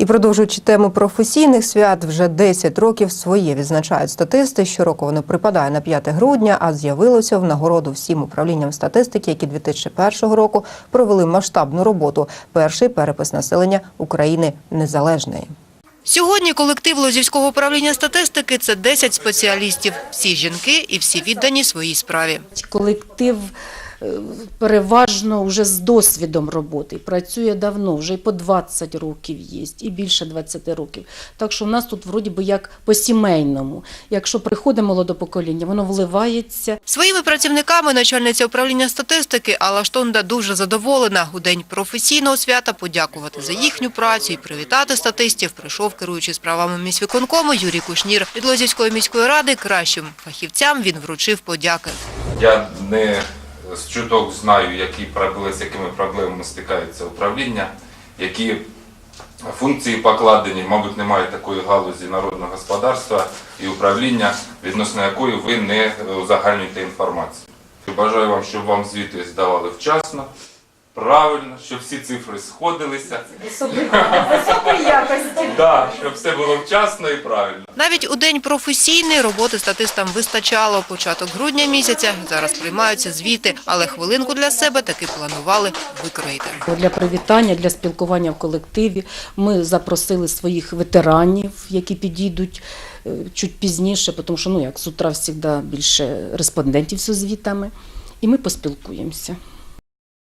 І продовжуючи тему професійних свят, вже 10 років своє відзначають статисти. Щороку воно припадає на 5 грудня, а з'явилося в нагороду всім управлінням статистики, які 2001 року провели масштабну роботу. Перший перепис населення України незалежної. Сьогодні колектив Лозівського управління статистики – це 10 спеціалістів. Всі жінки і всі віддані своїй справі. Колектив переважно вже з досвідом роботи. Працює давно, вже і по 20 років є, і більше 20 років. Так що в нас тут вроді би як по-сімейному. Якщо приходить молоде покоління, воно вливається. Своїми працівниками начальниця управління статистики Алла Штонда дуже задоволена. У день професійного свята подякувати за їхню працю і привітати статистів прийшов керуючий справами міськвиконкому Юрій Кушнір. Від Лозівської міської ради кращим фахівцям він вручив подяки. Я не з чуток знаю, які проблеми, з якими проблемами стикається управління, які функції покладені, мабуть, немає такої галузі народного господарства і управління, відносно якої ви не узагальнюєте інформацію. Бажаю вам, щоб вам звіти здавали вчасно, правильно, щоб всі цифри сходилися. Високої якості. Так, щоб все було вчасно і правильно. Навіть у день професійний роботи статистам вистачало. Початок грудня місяця зараз приймаються звіти, але хвилинку для себе таки планували викроїти. Для привітання, для спілкування в колективі ми запросили своїх ветеранів, які підійдуть е, чуть пізніше, тому що ну як з утра завжди більше респондентів з звітами, і ми поспілкуємося.